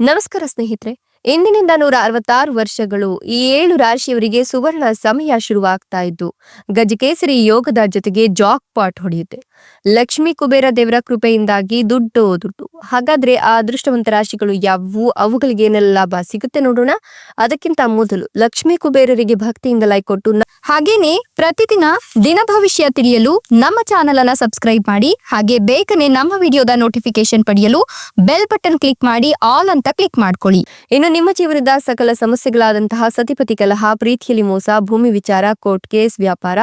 ನಮಸ್ಕಾರ ಸ್ನೇಹಿತರೆ, ಇಂದಿನಿಂದ ನೂರ ಅರವತ್ತಾರು ವರ್ಷಗಳು ಈ ಏಳು ರಾಶಿಯವರಿಗೆ ಸುವರ್ಣ ಸಮಯ ಶುರುವಾಗ್ತಾ ಇದ್ದು, ಗಜಕೇಸರಿ ಯೋಗದ ಜೊತೆಗೆ ಜಾಕ್ ಪಾಟ್ ಹೊಡೆಯುತ್ತೆ. ಲಕ್ಷ್ಮೀ ಕುಬೇರ ದೇವರ ಕೃಪೆಯಿಂದಾಗಿ ದುಡ್ಡು ದುಡ್ಡು. ಹಾಗಾದ್ರೆ ಆ ಅದೃಷ್ಟವಂತ ರಾಶಿಗಳು ಯಾವುವು? ಅವುಗಳಿಗೆ ಏನೆಲ್ಲ ಲಾಭ ಸಿಗುತ್ತೆ ನೋಡೋಣ. ಅದಕ್ಕಿಂತ ಮೊದಲು ಲಕ್ಷ್ಮೀ ಕುಬೇರರಿಗೆ ಭಕ್ತಿಯಿಂದ ಲೈಕ್ ಕೊಟ್ಟು ಹಾಗೇನೆ ಪ್ರತಿದಿನ ದಿನ ಭವಿಷ್ಯ ತಿಳಿಯಲು ನಮ್ಮ ಚಾನೆಲ್ ಅನ್ನ ಸಬ್ಸ್ಕ್ರೈಬ್ ಮಾಡಿ, ಹಾಗೆ ಬೇಗನೆ ನಮ್ಮ ವಿಡಿಯೋದ ನೋಟಿಫಿಕೇಶನ್ ಪಡೆಯಲು ಬೆಲ್ ಬಟನ್ ಕ್ಲಿಕ್ ಮಾಡಿ, ಆಲ್ ಅಂತ ಕ್ಲಿಕ್ ಮಾಡ್ಕೊಳ್ಳಿ. ಇನ್ನು ನಿಮ್ಮ ಜೀವನದ ಸಕಲ ಸಮಸ್ಯೆಗಳಾದಂತಹ ಸತಿಪತಿ ಕಲಹ, ಪ್ರೀತಿಯಲ್ಲಿ ಮೋಸ, ಭೂಮಿ ವಿಚಾರ, ಕೋರ್ಟ್ ಕೇಸ್, ವ್ಯಾಪಾರ,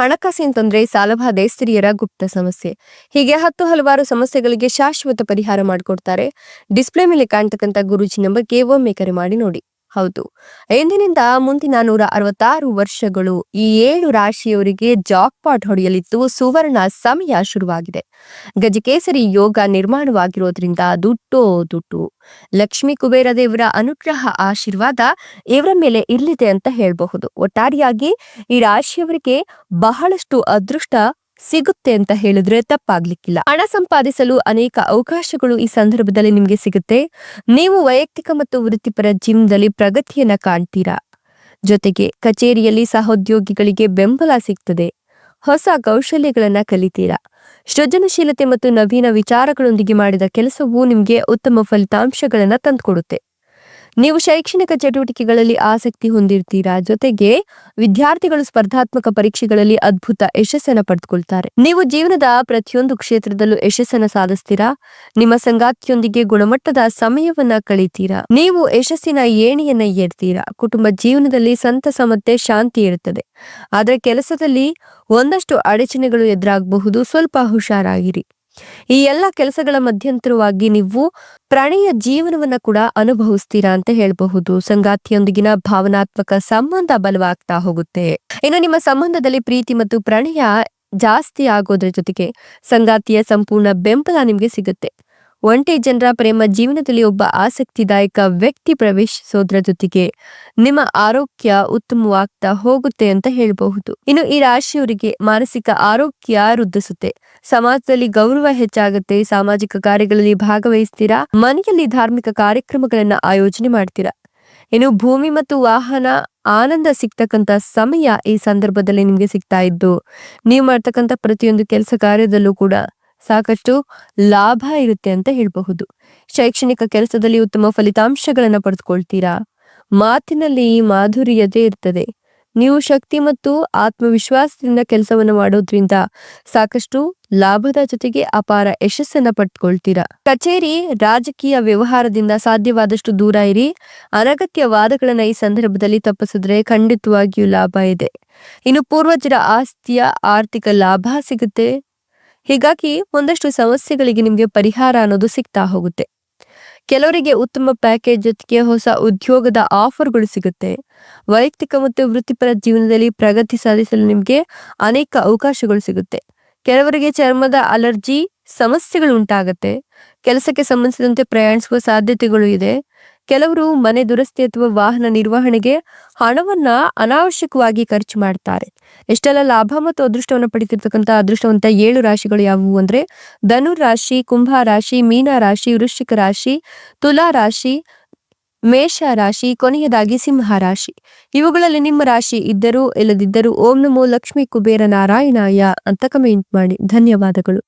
ಹಣಕಾಸಿನ ತೊಂದರೆ, ಸಾಲಬಾಧೆ, ಸ್ತ್ರೀಯರ ಗುಪ್ತ ಸಮಸ್ಯೆ. ಹೀಗೆ ಹತ್ತು ಹಲವಾರು ಸಮಸ್ಯೆಗಳಿಗೆ ಶಾಶ್ವತ ಪರಿಹಾರ ಮಾಡಿಕೊಡ್ತಾರೆ. ಡಿಸ್ಪ್ಲೇ ಮೇಲೆ ಕಾಣ್ತಕ್ಕಂಥ ಗುರುಜಿ ನಂಬರ್ಗೆ ಒಮ್ಮೆ ಕರೆ ಮಾಡಿ ನೋಡಿ. ಹೌದು. ಇಂದಿನಿಂದ ಮುಂದಿನ ನೂರ ಅರವತ್ತಾರು ವರ್ಷಗಳು ಈ ಏಳು ರಾಶಿಯವರಿಗೆ ಜಾಕ್ಪಾಟ್ ಹೊಡೆಯಲಿದ್ದು ಸುವರ್ಣ ಸಮಯ ಶುರುವಾಗಿದೆ. ಗಜಕೇಸರಿ ಯೋಗ ನಿರ್ಮಾಣವಾಗಿರೋದ್ರಿಂದ ದುಡ್ಡು ದುಟ್ಟು ಲಕ್ಷ್ಮೀ ಕುಬೇರ ದೇವರ ಅನುಗ್ರಹ ಆಶೀರ್ವಾದ ಇವರ ಮೇಲೆ ಇರ್ಲಿದೆ ಅಂತ ಹೇಳಬಹುದು. ಒಟ್ಟಾರೆಯಾಗಿ ಈ ರಾಶಿಯವರಿಗೆ ಬಹಳಷ್ಟು ಅದೃಷ್ಟ ಸಿಗುತ್ತೆ ಅಂತ ಹೇಳಿದ್ರೆ ತಪ್ಪಾಗ್ಲಿಕ್ಕಿಲ್ಲ. ಹಣ ಸಂಪಾದಿಸಲು ಅನೇಕ ಅವಕಾಶಗಳು ಈ ಸಂದರ್ಭದಲ್ಲಿ ನಿಮಗೆ ಸಿಗುತ್ತೆ. ನೀವು ವೈಯಕ್ತಿಕ ಮತ್ತು ವೃತ್ತಿಪರ ಜೀವನದಲ್ಲಿ ಪ್ರಗತಿಯನ್ನ ಕಾಣ್ತೀರಾ? ಜೊತೆಗೆ ಕಚೇರಿಯಲ್ಲಿ ಸಹೋದ್ಯೋಗಿಗಳಿಗೆ ಬೆಂಬಲ ಸಿಗ್ತದೆ. ಹೊಸ ಕೌಶಲ್ಯಗಳನ್ನ ಕಲಿತೀರಾ? ಸೃಜನಶೀಲತೆ ಮತ್ತು ನವೀನ ವಿಚಾರಗಳೊಂದಿಗೆ ಮಾಡಿದ ಕೆಲಸವು ನಿಮಗೆ ಉತ್ತಮ ಫಲಿತಾಂಶಗಳನ್ನ ತಂದುಕೊಡುತ್ತೆ. ನೀವು ಶೈಕ್ಷಣಿಕ ಚಟುವಟಿಕೆಗಳಲ್ಲಿ ಆಸಕ್ತಿ ಹೊಂದಿರ್ತೀರಾ? ಜೊತೆಗೆ ವಿದ್ಯಾರ್ಥಿಗಳು ಸ್ಪರ್ಧಾತ್ಮಕ ಪರೀಕ್ಷೆಗಳಲ್ಲಿ ಅದ್ಭುತ ಯಶಸ್ಸನ್ನು ಪಡೆದುಕೊಳ್ತಾರೆ. ನೀವು ಜೀವನದ ಪ್ರತಿಯೊಂದು ಕ್ಷೇತ್ರದಲ್ಲೂ ಯಶಸ್ಸನ್ನು ಸಾಧಿಸ್ತೀರಾ? ನಿಮ್ಮ ಸಂಗಾತಿಯೊಂದಿಗೆ ಗುಣಮಟ್ಟದ ಸಮಯವನ್ನ ಕಳೀತೀರಾ? ನೀವು ಯಶಸ್ಸಿನ ಏಣಿಯನ್ನ ಏರ್ತೀರಾ? ಕುಟುಂಬ ಜೀವನದಲ್ಲಿ ಸಂತಸ ಮತ್ತೆ ಶಾಂತಿ ಇರುತ್ತದೆ. ಆದ್ರೆ ಕೆಲಸದಲ್ಲಿ ಒಂದಷ್ಟು ಅಡಚಣೆಗಳು ಎದುರಾಗಬಹುದು. ಸ್ವಲ್ಪ ಹುಷಾರಾಗಿರಿ. ಈ ಎಲ್ಲ ಕೆಲಸಗಳ ಮಧ್ಯಂತರವಾಗಿ ನೀವು ಪ್ರಣಯ ಜೀವನವನ್ನ ಕೂಡ ಅನುಭವಿಸ್ತೀರಾ ಅಂತ ಹೇಳಬಹುದು. ಸಂಗಾತಿಯೊಂದಿಗಿನ ಭಾವನಾತ್ಮಕ ಸಂಬಂಧ ಬಲವಾಗ್ತಾ ಹೋಗುತ್ತೆ. ಇನ್ನು ನಿಮ್ಮ ಸಂಬಂಧದಲ್ಲಿ ಪ್ರೀತಿ ಮತ್ತು ಪ್ರಣಯ ಜಾಸ್ತಿ ಆಗೋದ್ರ ಜೊತೆಗೆ ಸಂಗಾತಿಯ ಸಂಪೂರ್ಣ ಬೆಂಬಲ ನಿಮ್ಗೆ ಸಿಗುತ್ತೆ. ಒಂಟಿ ಜನರ ಪ್ರೇಮ ಜೀವನದಲ್ಲಿ ಒಬ್ಬ ಆಸಕ್ತಿದಾಯಕ ವ್ಯಕ್ತಿ ಪ್ರವೇಶಿಸೋದ್ರ ಜೊತೆಗೆ ನಿಮ್ಮ ಆರೋಗ್ಯ ಉತ್ತಮವಾಗ್ತಾ ಹೋಗುತ್ತೆ ಅಂತ ಹೇಳಬಹುದು. ಇನ್ನು ಈ ರಾಶಿಯವರಿಗೆ ಮಾನಸಿಕ ಆರೋಗ್ಯ ವೃದ್ಧಿಸುತ್ತೆ. ಸಮಾಜದಲ್ಲಿ ಗೌರವ ಹೆಚ್ಚಾಗುತ್ತೆ. ಸಾಮಾಜಿಕ ಕಾರ್ಯಗಳಲ್ಲಿ ಭಾಗವಹಿಸ್ತೀರಾ? ಮನೆಯಲ್ಲಿ ಧಾರ್ಮಿಕ ಕಾರ್ಯಕ್ರಮಗಳನ್ನ ಆಯೋಜನೆ ಮಾಡ್ತೀರಾ? ಇನ್ನು ಭೂಮಿ ಮತ್ತು ವಾಹನ ಆನಂದ ಸಿಗ್ತಕ್ಕಂಥ ಸಮಯ ಈ ಸಂದರ್ಭದಲ್ಲಿ ನಿಮ್ಗೆ ಸಿಗ್ತಾ ಇದ್ದು, ನೀವು ಮಾಡ್ತಕ್ಕಂಥ ಪ್ರತಿಯೊಂದು ಕೆಲಸ ಕಾರ್ಯದಲ್ಲೂ ಕೂಡ ಸಾಕಷ್ಟು ಲಾಭ ಇರುತ್ತೆ ಅಂತ ಹೇಳಬಹುದು. ಶೈಕ್ಷಣಿಕ ಕೆಲಸದಲ್ಲಿ ಉತ್ತಮ ಫಲಿತಾಂಶಗಳನ್ನ ಪಡೆದುಕೊಳ್ತೀರಾ? ಮಾತಿನಲ್ಲಿ ಮಾಧುರ್ಯತೆ ಇರ್ತದೆ. ನೀವು ಶಕ್ತಿ ಮತ್ತು ಆತ್ಮವಿಶ್ವಾಸದಿಂದ ಕೆಲಸವನ್ನು ಮಾಡೋದ್ರಿಂದ ಸಾಕಷ್ಟು ಲಾಭದ ಜೊತೆಗೆ ಅಪಾರ ಯಶಸ್ಸನ್ನ ಪಡ್ಕೊಳ್ತೀರಾ ಕಚೇರಿ ರಾಜಕೀಯ ವ್ಯವಹಾರದಿಂದ ಸಾಧ್ಯವಾದಷ್ಟು ದೂರ ಇರಿ. ಅನಗತ್ಯ ವಾದಗಳನ್ನ ಈ ಸಂದರ್ಭದಲ್ಲಿ ತಪ್ಪಿಸಿದ್ರೆ ಖಂಡಿತವಾಗಿಯೂ ಲಾಭ ಇದೆ. ಇನ್ನು ಪೂರ್ವಜರ ಆಸ್ತಿಯ ಆರ್ಥಿಕ ಲಾಭ ಸಿಗುತ್ತೆ. ಹೀಗಾಗಿ ಒಂದಷ್ಟು ಸಮಸ್ಯೆಗಳಿಗೆ ನಿಮಗೆ ಪರಿಹಾರ ಅನ್ನೋದು ಸಿಗ್ತಾ ಹೋಗುತ್ತೆ. ಕೆಲವರಿಗೆ ಉತ್ತಮ ಪ್ಯಾಕೇಜ್ ಜೊತೆಗೆ ಹೊಸ ಉದ್ಯೋಗದ ಆಫರ್ಗಳು ಸಿಗುತ್ತೆ. ವೈಯಕ್ತಿಕ ಮತ್ತು ವೃತ್ತಿಪರ ಜೀವನದಲ್ಲಿ ಪ್ರಗತಿ ಸಾಧಿಸಲು ನಿಮಗೆ ಅನೇಕ ಅವಕಾಶಗಳು ಸಿಗುತ್ತೆ. ಕೆಲವರಿಗೆ ಚರ್ಮದ ಅಲರ್ಜಿ ಸಮಸ್ಯೆಗಳು ಉಂಟಾಗುತ್ತೆ. ಕೆಲಸಕ್ಕೆ ಸಂಬಂಧಿಸಿದಂತೆ ಪ್ರಯಾಣಿಸುವ ಸಾಧ್ಯತೆಗಳು ಇದೆ. ಕೆಲವರು ಮನೆ ದುರಸ್ತಿ ಅಥವಾ ವಾಹನ ನಿರ್ವಹಣೆಗೆ ಹಣವನ್ನ ಅನಾವಶ್ಯಕವಾಗಿ ಖರ್ಚು ಮಾಡ್ತಾರೆ. ಎಷ್ಟೆಲ್ಲ ಲಾಭ ಮತ್ತು ಅದೃಷ್ಟವನ್ನು ಪಡೆದಿರ್ತಕ್ಕಂಥ ಅದೃಷ್ಟವಂತ ಏಳು ರಾಶಿಗಳು ಯಾವುವು ಅಂದ್ರೆ ಧನು ರಾಶಿ, ಕುಂಭ ರಾಶಿ, ಮೀನ ರಾಶಿ, ವೃಶ್ಚಿಕ ರಾಶಿ, ತುಲಾ ರಾಶಿ, ಮೇಷ ರಾಶಿ, ಕೊನೆಯದಾಗಿ ಸಿಂಹ ರಾಶಿ. ಇವುಗಳಲ್ಲಿ ನಿಮ್ಮ ರಾಶಿ ಇದ್ದರೂ ಇಲ್ಲದಿದ್ದರೂ ಓಂ ನಮೋ ಲಕ್ಷ್ಮೀ ಕುಬೇರ ನಾರಾಯಣಾಯ ಅಂತ ಕಮೆಂಟ್ ಮಾಡಿ. ಧನ್ಯವಾದಗಳು.